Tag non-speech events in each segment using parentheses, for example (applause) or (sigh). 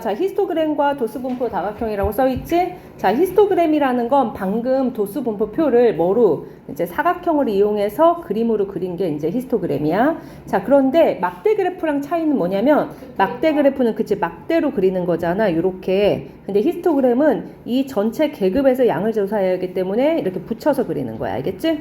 자, 히스토그램과 도수분포 다각형이라고 써있지? 자, 히스토그램이라는 건 방금 도수분포표를 뭐로 이제 사각형을 이용해서 그림으로 그린 게 이제 히스토그램이야. 자, 그런데 막대 그래프랑 차이는 뭐냐면 막대 그래프는 그치 막대로 그리는 거잖아. 요렇게. 근데 히스토그램은 이 전체 계급에서 양을 조사해야 하기 때문에 이렇게 붙여서 그리는 거야. 알겠지?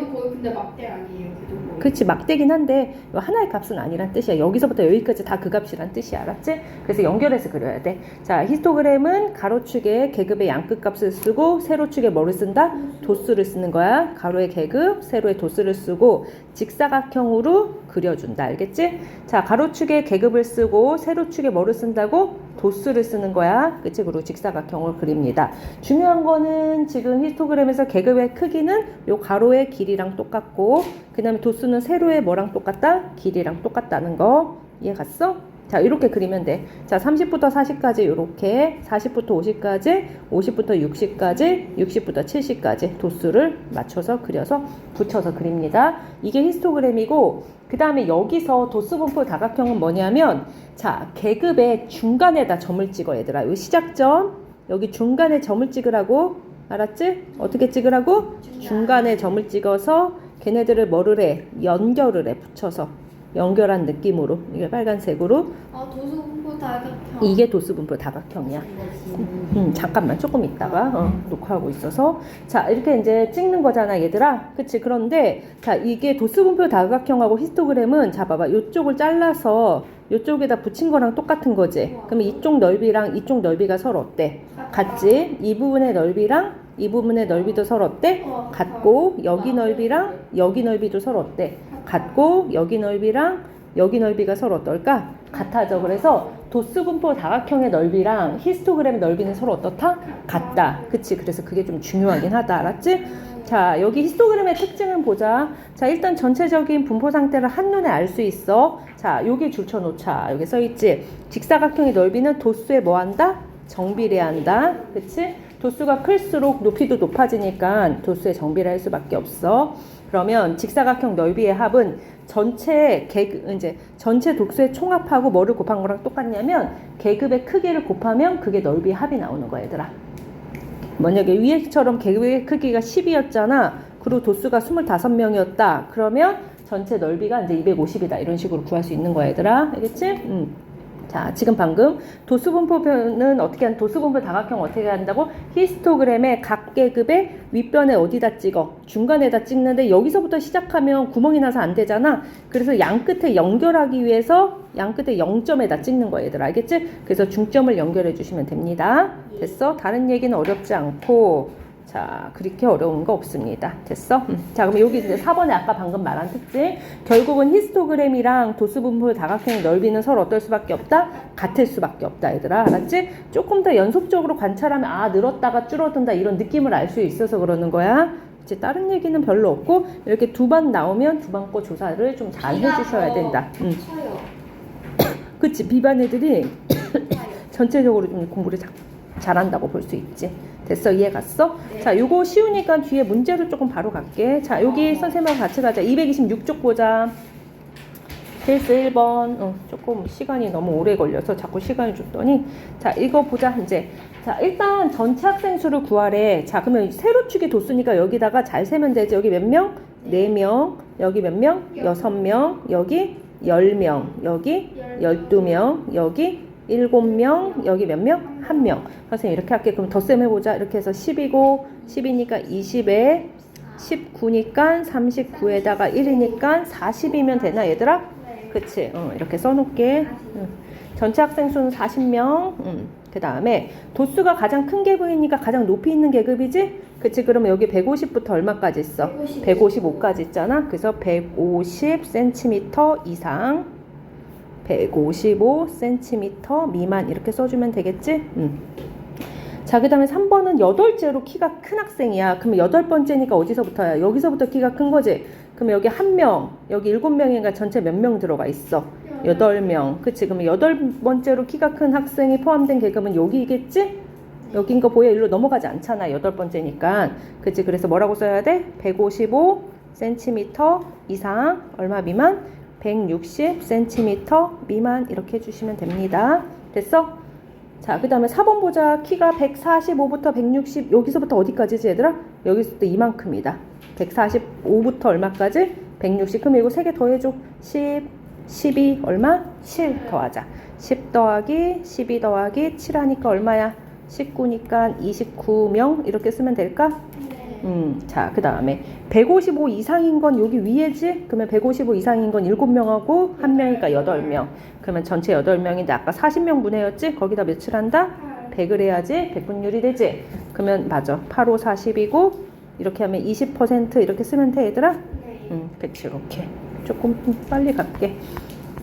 거의 근데 막대 아니에요. 그. 그치 막대긴 한데 이거 하나의 값은 아니란 뜻이야 여기서부터 여기까지 다 그 값이란 뜻이야 알았지? 그래서 연결해서 그려야 돼 자 히스토그램은 가로축에 계급의 양끝 값을 쓰고 세로축에 뭐를 쓴다? 도수를 쓰는 거야 가로의 계급 세로의 도수를 쓰고 직사각형으로 그려준다 알겠지? 자 가로축에 계급을 쓰고 세로축에 뭐를 쓴다고? 도수를 쓰는 거야 그치? 그리고 직사각형을 그립니다 중요한 거는 지금 히스토그램에서 계급의 크기는 요 가로의 길이랑 똑같고 그 다음에 도수는 세로의 뭐랑 똑같다? 길이랑 똑같다는 거 이해 갔어? 자 이렇게 그리면 돼. 자 30부터 40까지 이렇게 40부터 50까지 50부터 60까지 60부터 70까지 도수를 맞춰서 그려서 붙여서 그립니다. 이게 히스토그램이고 그 다음에 여기서 도수분포 다각형은 뭐냐면 자 계급의 중간에다 점을 찍어 얘들아. 요 시작점 여기 중간에 점을 찍으라고 알았지? 어떻게 찍으라고? 중간에 점을 찍어서 걔네들을 뭐를 해? 연결을 해 붙여서 연결한 느낌으로 이게 빨간색으로. 아 도수분포 다각형. 이게 도수분포 다각형이야. 음, 잠깐만 조금 있다가 어, 녹화하고 있어서. 자 이렇게 이제 찍는 거잖아 얘들아. 그치? 그런데 자 이게 도수분포 다각형하고 히스토그램은 자 봐봐. 요쪽을 잘라서 요쪽에다 붙인 거랑 똑같은 거지. 그러면 이쪽 넓이랑 이쪽 넓이가 서로 어때? 같지? 이 부분의 넓이랑 이 부분의 넓이도 서로 어때? 같고 여기 넓이랑 여기 넓이도 서로 어때 같고 여기 넓이랑 여기 넓이가 서로 어떨까? 같아져. 그래서 도수분포 다각형의 넓이랑 히스토그램 넓이는 서로 어떻다? 같다. 그치? 그래서 그게 좀 중요하긴 하다. 알았지? 자, 여기 히스토그램의 특징을 보자. 자, 일단 전체적인 분포 상태를 한눈에 알 수 있어. 자, 여기 줄쳐 놓자. 여기 써 있지? 직사각형의 넓이는 도수에 뭐 한다? 정비례한다. 그치? 도수가 클수록 높이도 높아지니까 도수에 정비를 할 수밖에 없어. 그러면 직사각형 넓이의 합은 전체 계급 이제 전체 독수의 총합하고 뭐를 곱한 거랑 똑같냐면 계급의 크기를 곱하면 그게 넓이의 합이 나오는 거야, 얘들아. 만약에 위에처럼 계급의 크기가 10이었잖아. 그리고 도수가 25명이었다. 그러면 전체 넓이가 이제 250이다. 이런 식으로 구할 수 있는 거야, 얘들아. 알겠지? 음. 자, 지금 방금 도수분포표는 어떻게 한 도수분포 다각형 어떻게 한다고? 히스토그램의 각 계급의 윗변에 어디다 찍어? 중간에다 찍는데 여기서부터 시작하면 구멍이 나서 안 되잖아. 그래서 양 끝에 연결하기 위해서 양 끝에 0점에다 찍는 거야, 얘들 알겠지? 그래서 중점을 연결해 주시면 됩니다. 됐어? 다른 얘기는 어렵지 않고 자, 그렇게 어려운 거 없습니다. 됐어? 음. 자, 그럼 여기 이제 4번에 아까 방금 말한 특징. 결국은 히스토그램이랑 도수분포 다각형의 넓이는 서로 어떨 수밖에 없다? 같을 수밖에 없다, 얘들아. 알았지? 조금 더 연속적으로 관찰하면, 아, 늘었다가 줄어든다, 이런 느낌을 알 수 있어서 그러는 거야. 이제 다른 얘기는 별로 없고, 이렇게 두 번 나오면 두 번 거 조사를 좀 잘 해주셔야 된다. 음. (coughs) 그치? 비반 애들이. (coughs) 전체적으로 좀 공부를 자- 잘한다고 볼 수 있지. 됐어? 이해 갔어? 네. 자, 요거 쉬우니까 뒤에 문제로 조금 바로 갈게. 자, 여기 어. 선생님하고 같이 가자. 226쪽 보자. 필수 1번. 어, 조금 시간이 너무 오래 걸려서 자꾸 시간을 줬더니. 자, 이거 보자. 이제. 자, 일단 전체 학생 수를 구하래. 자, 그러면 세로 축이 도수니까 여기다가 잘 세면 되지. 여기 몇 명? 4명. 여기 몇 명? 6명. 여기 10명. 여기 12명. 여기 7명. 여기 몇 명? 1명. 선생님 이렇게 할게. 그럼 덧셈 해보자. 이렇게 해서 10이고 10이니까 20에 19니까 39에다가 1이니까 40이면 되나 얘들아? 네. 그치? 어, 이렇게 써놓을게. 응. 전체 학생 수는 40명. 음. 그 다음에 도수가 가장 큰 계급이니까 가장 높이 있는 계급이지? 그치? 그러면 여기 150부터 얼마까지 있어? 155. 155까지 있잖아. 그래서 150cm 이상, 155cm 미만 이렇게 써주면 되겠지? 음. 자, 그 다음에 3번은 여덟째로 키가 큰 학생이야. 그러면 여덟 번째니까 어디서부터야? 여기서부터 키가 큰 거지? 그럼 여기 한 명, 여기 일곱 명인가 전체 몇 명 들어가 있어? 여덟 명. 그치? 그러면 여덟 번째로 키가 큰 학생이 포함된 계급은 여기겠지? 여긴 거 보여? 일로 넘어가지 않잖아. 여덟 번째니까. 그치? 그래서 뭐라고 써야 돼? 155cm 이상, 얼마 미만? 160cm 미만 이렇게 해주시면 됩니다. 됐어? 자, 그 다음에 4번 보자. 키가 145부터 160, 여기서부터 어디까지지, 얘들아? 여기서부터 이만큼이다. 145부터 얼마까지? 160. 그럼 이거 3개 더 해줘. 10, 12, 얼마? 7 더하자. 10 더하기 12 더하기 7 하니까 얼마야? 19니까 29명 이렇게 쓰면 될까? 네. 음, 자, 그 다음에 155 이상인 건 여기 위에지? 그러면 155 이상인 건 7명하고 1명이니까 8명. 그러면 전체 8명인데 아까 40명 분해였지? 거기다 몇칠 한다? 100을 해야지 100분율이 되지? 그러면 맞아. 8, 5, 40이고 이렇게 하면 20% 이렇게 쓰면 돼, 얘들아? 네. 음, 그치, 이렇게. 조금 빨리 갈게.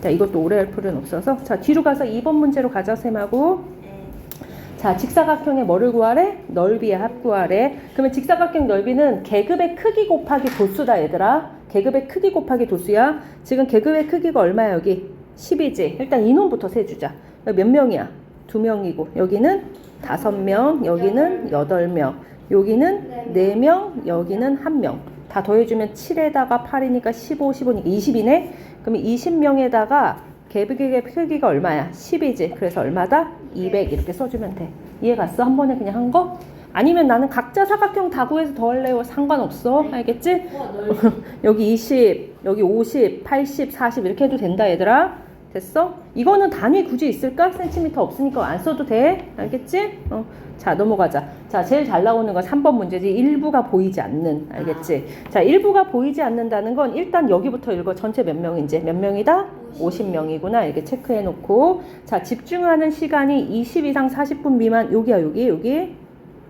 자, 이것도 오래 할 필요는 없어서. 자, 뒤로 가서 2번 문제로 가자, 쌤하고. 자, 직사각형의 뭐를 구하래? 넓이의 합 구하래. 그러면 직사각형 넓이는 계급의 크기 곱하기 도수다, 얘들아. 계급의 크기 곱하기 도수야. 지금 계급의 크기가 얼마야, 여기? 10이지. 일단 인원부터 세주자. 몇 명이야? 두 명이고. 여기는 다섯 명, 여기는 여덟 명, 여기는 네 명, 여기는 한 명. 다 더해주면 7에다가 8이니까 15, 15니까 20이네? 그러면 20명에다가 계급의 크기가 얼마야? 10이지. 그래서 얼마다? 200 이렇게 써주면 돼. 이해 갔어? 한 번에 그냥 한 거? 아니면 나는 각자 사각형 다 구해서 더 할래요? 상관없어. 알겠지? (laughs) 여기 20, 여기 50, 80, 40 이렇게 해도 된다 얘들아. 됐어? 이거는 단위 굳이 있을까? 센티미터 없으니까 안 써도 돼. 알겠지? 어. 자, 넘어가자. 자, 제일 잘 나오는 건 3번 문제지. 일부가 보이지 않는. 알겠지? 자, 일부가 보이지 않는다는 건 일단 여기부터 읽어. 전체 몇 명인지. 몇 명이다? 50명이구나. 이렇게 체크해 놓고. 자, 집중하는 시간이 20 이상 40분 미만. 여기야, 여기, 여기.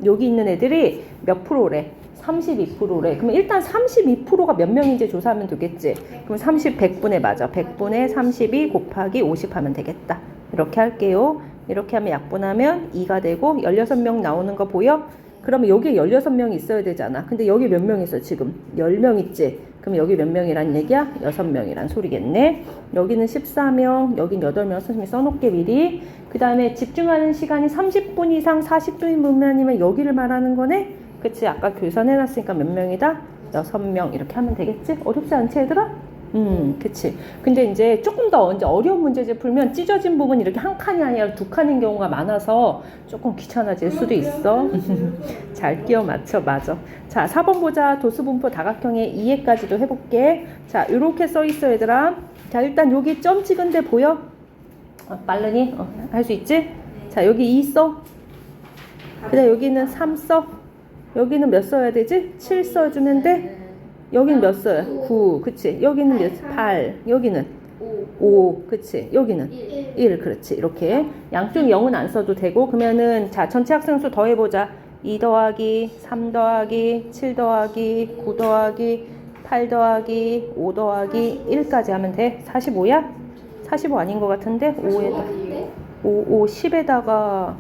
여기 있는 애들이 몇 프로래? 32%래. 그러면 일단 32%가 몇 명인지 조사하면 되겠지. 그럼 30, 100분의 맞아. 100분의 32 곱하기 50 하면 되겠다. 이렇게 할게요. 이렇게 하면 약분하면 2가 되고 16명 나오는 거 보여? 그러면 여기에 16명이 있어야 되잖아. 근데 여기 몇 명 있어, 지금? 10명 있지? 그럼 여기 몇 명이란 얘기야? 6명이란 소리겠네. 여기는 14명, 여긴 8명 선생님이 써놓게 미리. 그 다음에 집중하는 시간이 30분 이상 40분이 미만이면 여기를 말하는 거네? 그치? 아까 계산해놨으니까 몇 명이다? 6명. 이렇게 하면 되겠지? 어렵지 않지, 얘들아? 음, 그치. 근데 이제 조금 더 이제 어려운 문제집 풀면 찢어진 부분 이렇게 한 칸이 아니라 두 칸인 경우가 많아서 조금 귀찮아질 수도 있어. (laughs) 잘 끼워 맞춰, 맞아. 자, 4번 보자. 도수분포 다각형의 이해까지도 해볼게. 자, 이렇게 써 있어, 얘들아. 자, 일단 여기 점 찍은 데 보여? 어, 빠르니? 어, 할 수 있지? 자, 여기 2 써. 그 다음 여기는 3 써. 여기는 몇 써야 되지? 7 써주면 돼? 여기는 몇 써요? 9, 그치? 여기는 몇? 8, 여기는 5, 그치? 여기는 1, 그렇지. 이렇게. 양쪽 0은 안 써도 되고, 그러면은, 자, 전체 학생 수 더해보자. 2 더하기, 3 더하기, 7 더하기, 9 더하기, 8 더하기, 5 더하기, 1까지 하면 돼. 45야? 45 아닌 것 같은데? 5에다, 5, 5, 10에다가,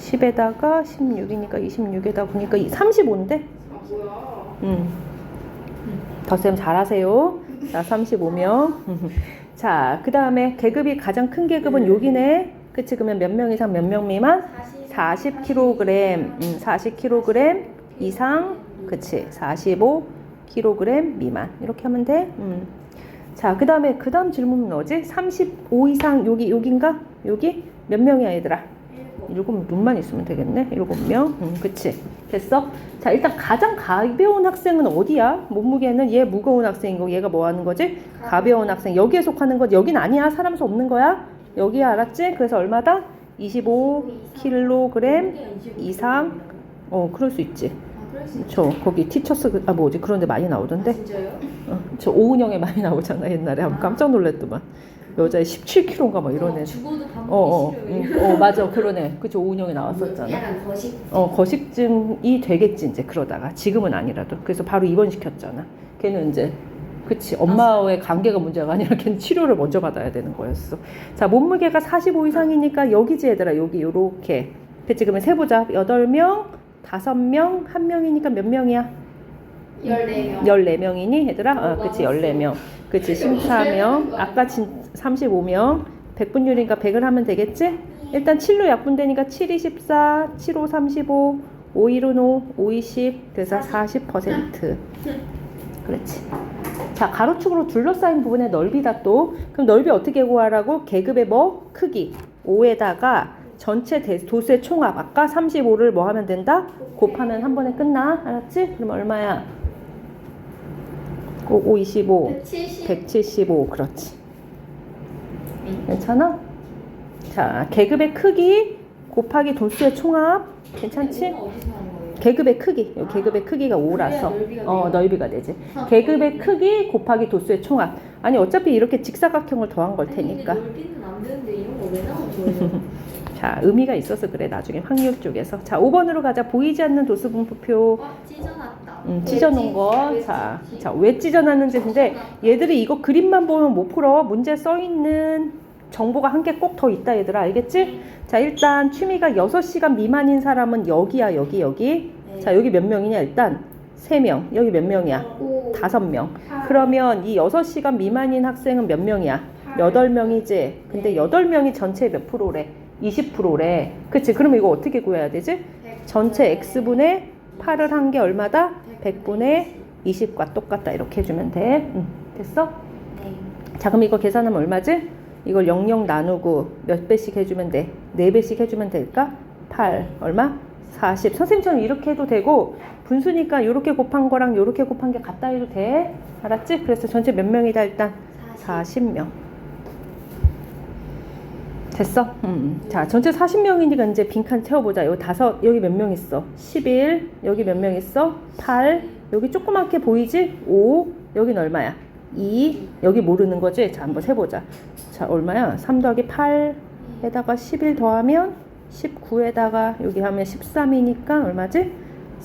10에다가 16이니까 26에다 보니까 35인데? 아 뭐야? 음. 더쌤 잘하세요. 자, 35명. (laughs) 자, 그 다음에 계급이 가장 큰 계급은 여기네. 그치? 그러면 몇 명 이상 몇 명 미만? 40kg, 음, 40kg 이상, 그치? 45kg 미만. 이렇게 하면 돼. 음. 자, 그 다음에, 그 다음 질문은 뭐지? 35 이상, 여기, 여긴가? 여기? 몇 명이야, 얘들아? 일곱 눈만 있으면 되겠네. 일곱 명. 음, 그치. 됐어? 자, 일단 가장 가벼운 학생은 어디야? 몸무게는 얘 무거운 학생이고 얘가 뭐 하는 거지? 가벼운 학생. 여기에 속하는 거지. 여긴 아니야. 사람 수 없는 거야. 여기야, 알았지? 그래서 얼마다? 25kg 이상. 어, 그럴 수 있지. 아저 거기 티처스 그- 아 뭐지? 그런 데 많이 나오던데. 진짜요? 어, 저 오은영에 많이 나오잖아. 옛날에 한번 깜짝 놀랐더만. 여자애 17kg인가 막 이런 애. 죽어도 밥 어, 어, 응. 어, 맞아. 그러네. 그쵸. 오은영에 나왔었잖아. 약간 거식. 어, 거식증이 되겠지, 이제, 그러다가. 지금은 아니라도. 그래서 바로 입원시켰잖아. 걔는 이제, 그치. 엄마와의 관계가 문제가 아니라 걔는 치료를 먼저 받아야 되는 거였어. 자, 몸무게가 45 이상이니까 여기지, 얘들아. 여기, 요렇게. 그치. 그러면 세보자. 8명, 5명, 1명이니까 몇 명이야? 14명. 14명이니, 얘들아? 어, 그치. 14명. 그치. 14명. 아까 진 35명. 100분율이니까 100을 하면 되겠지? 일단 7로 약분되니까 7, 24, 7, 5, 35, 5, 1은 5, 5, 20, 그래서 40%. 그렇지. 자, 가로축으로 둘러싸인 부분의 넓이다 또. 그럼 넓이 어떻게 구하라고? 계급의 뭐? 크기. 5에다가 전체 대- 도수의 총합 아까 35를 뭐 하면 된다? 곱하면 한 번에 끝나 알았지? 그럼 얼마야? 5, 5 25 170. 175 그렇지 괜찮아? 자 계급의 크기 곱하기 도수의 총합 괜찮지? 계급의 크기 요 계급의 크기가 5라서 넓이가 어? 넓이가 되지 아, 계급의 크기 곱하기 도수의 총합 아니 어차피 이렇게 직사각형을 더한 걸 테니까 넓이는 안 되는데 이런 거 왜 나온 거예요? (laughs) 자 의미가 있어서 그래 나중에 확률 쪽에서 자 5번으로 가자 보이지 않는 도수 분포표 어, 찢어놨다. 음, 왜 찢어놓은 찢- 거. 왜 자, 찢지? 자, 왜 찢어놨는지 근데 얘들이 이거 그림만 보면 못 풀어. 문제 써 있는 정보가 한 개 꼭 더 있다 얘들아. 알겠지? 자, 일단 취미가 6시간 미만인 사람은 여기야, 여기, 여기. 네. 자, 여기 몇 명이냐? 일단 3명. 여기 몇 명이야? 오, 5명. 팔, 그러면 이 6시간 미만인 학생은 몇 명이야? 팔. 8명이지. 근데 네. 8명이 전체 몇 프로래? 20%래. 그치? 그러면 이거 어떻게 구해야 되지? 백. 전체 x분의 8을 한 게 얼마다? 100분의 20과 똑같다 이렇게 해주면 돼 응, 됐어? 네. 자 그럼 이거 계산하면 얼마지? 이걸 00 나누고 몇 배씩 해주면 돼? 4배씩 해주면 될까? 8 얼마? 40 선생님처럼 이렇게 해도 되고 분수니까 이렇게 곱한 거랑 이렇게 곱한 게 같다 해도 돼 알았지? 그래서 전체 몇 명이다 일단 40명 됐어? 음. 자, 전체 40명이니까 이제 빈칸 채워보자. 여기 다섯, 여기 몇 명 있어? 11, 여기 몇 명 있어? 8, 여기 조그맣게 보이지? 5, 여긴 얼마야? 2, 여기 모르는 거지? 자, 한번 세보자. 자, 얼마야? 3 더하기 8에다가 11 더하면 19에다가 여기 하면 13이니까 얼마지?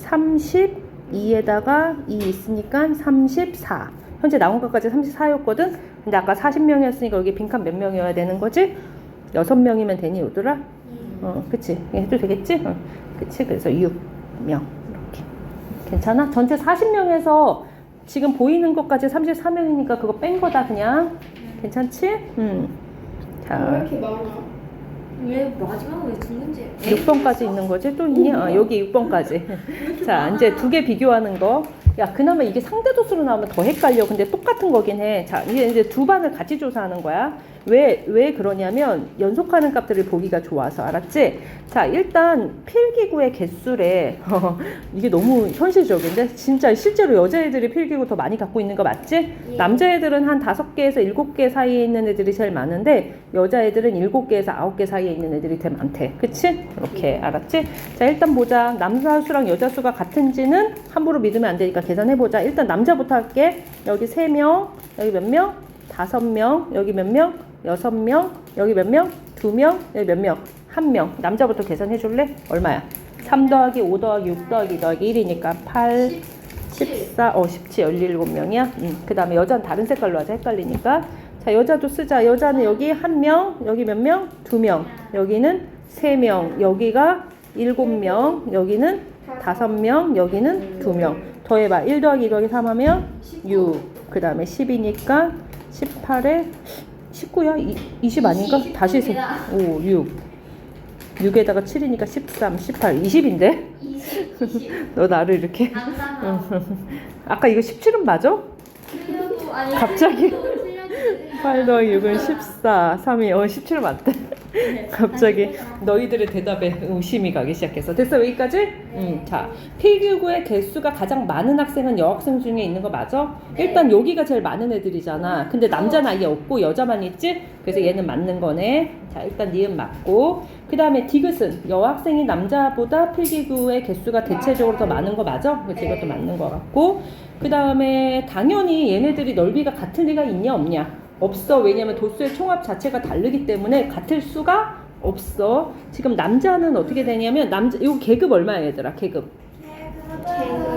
32에다가 2 있으니까 34. 현재 나온 것까지 34였거든? 근데 아까 40명이었으니까 여기 빈칸 몇 명이어야 되는 거지? 여섯 명이면 되니 오더라? 어, 그치. 해도 되겠지? 어, 그치. 그래서 6명. 이렇게. 괜찮아? 전체 40명에서 지금 보이는 것까지 34명이니까 그거 뺀 거다, 그냥. 괜찮지? 음. 왜 자, 이렇게 많아? 왜 마지막에 왜두 문제? 6번까지 있는 거지? 또 있니? 어, 여기 6번까지. 자, 이제 두 개 비교하는 거. 야, 그나마 이게 상대 도수로 나오면 더 헷갈려. 근데 똑같은 거긴 해. 자, 이게 이제 두 반을 같이 조사하는 거야. 왜, 왜 그러냐면 연속하는 값들을 보기가 좋아서. 알았지? 자, 일단 필기구의 개수래. (laughs) 이게 너무 현실적인데? 진짜 실제로 여자애들이 필기구 더 많이 갖고 있는 거 맞지? 예. 남자애들은 한 다섯 개에서 일곱 개 사이에 있는 애들이 제일 많은데 여자애들은 일곱 개에서 아홉 개 사이에 있는 애들이 제일 많대. 그치? 이렇게 알았지? 자 일단 보자. 남자 수랑 여자 수가 같은지는 함부로 믿으면 안 되니까 계산해보자. 일단 남자부터 할게. 여기 세 명, 여기 몇 명? 다섯 명, 여기 몇 명? 여섯 명, 여기 몇 명? 두 명, 여기 몇 명? 한 명. 남자부터 계산해 줄래? 얼마야? 3 더하기 5 더하기 6 더하기 2 더하기 1이니까 8, 14, 어, 17, 17명이야. 음. 그 다음에 여자는 다른 색깔로 하자. 헷갈리니까. 자, 여자도 쓰자. 여자는 여기 한 명, 여기 몇 명? 두 명. 여기는 세 명. 여기가 일곱 명. 여기는 다섯 명. 여기는 두 명. 더해봐. 1 더하기 2 더하기 3 하면 6. 그 다음에 10이니까 18에 19야? 20 아닌가? 이십, 다시 세. 이십입니다. 오, 6. 6에다가 7이니까 13, 18, 20인데? 20, 20. 너 나를 이렇게. 아까 이거 17은 맞아? 갑자기? 틀려도 틀려도 8 더하기 6은 14, 3이 어 17 맞대. 갑자기 너희들의 대답에 의심이 가기 시작했어. 됐어 여기까지? 음, 자 필기구의 개수가 가장 많은 학생은 여학생 중에 있는 거 맞아? 네. 일단 여기가 제일 많은 애들이잖아. 근데 남자는 아예 없고 여자만 있지? 그래서 얘는 맞는 거네. 자 일단 니은 맞고 그 다음에 디귿은 여학생이 남자보다 필기구의 개수가 대체적으로 더 많은 거 맞아? 그치 네. 이것도 맞는 거 같고 그 다음에 당연히 얘네들이 넓이가 같을 리가 있냐 없냐? 없어. 왜냐면 도수의 총합 자체가 다르기 때문에 같을 수가 없어. 지금 남자는 어떻게 되냐면 남자 이거 계급 얼마야 얘들아? 계급.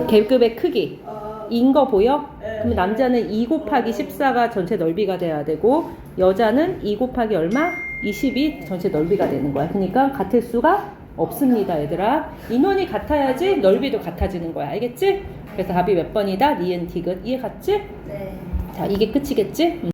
계급의 크기. 인 거 보여? 그럼 남자는 2 곱하기 14가 전체 넓이가 돼야 되고 여자는 2 곱하기 얼마? 20이 전체 넓이가 되는 거야. 그러니까 같을 수가 없습니다, 얘들아. 인원이 같아야지 넓이도 같아지는 거야. 알겠지? 그래서 답이 몇 번이다? 니은 디귿 이해 갔지? 네. 자, 이게 끝이겠지? 음.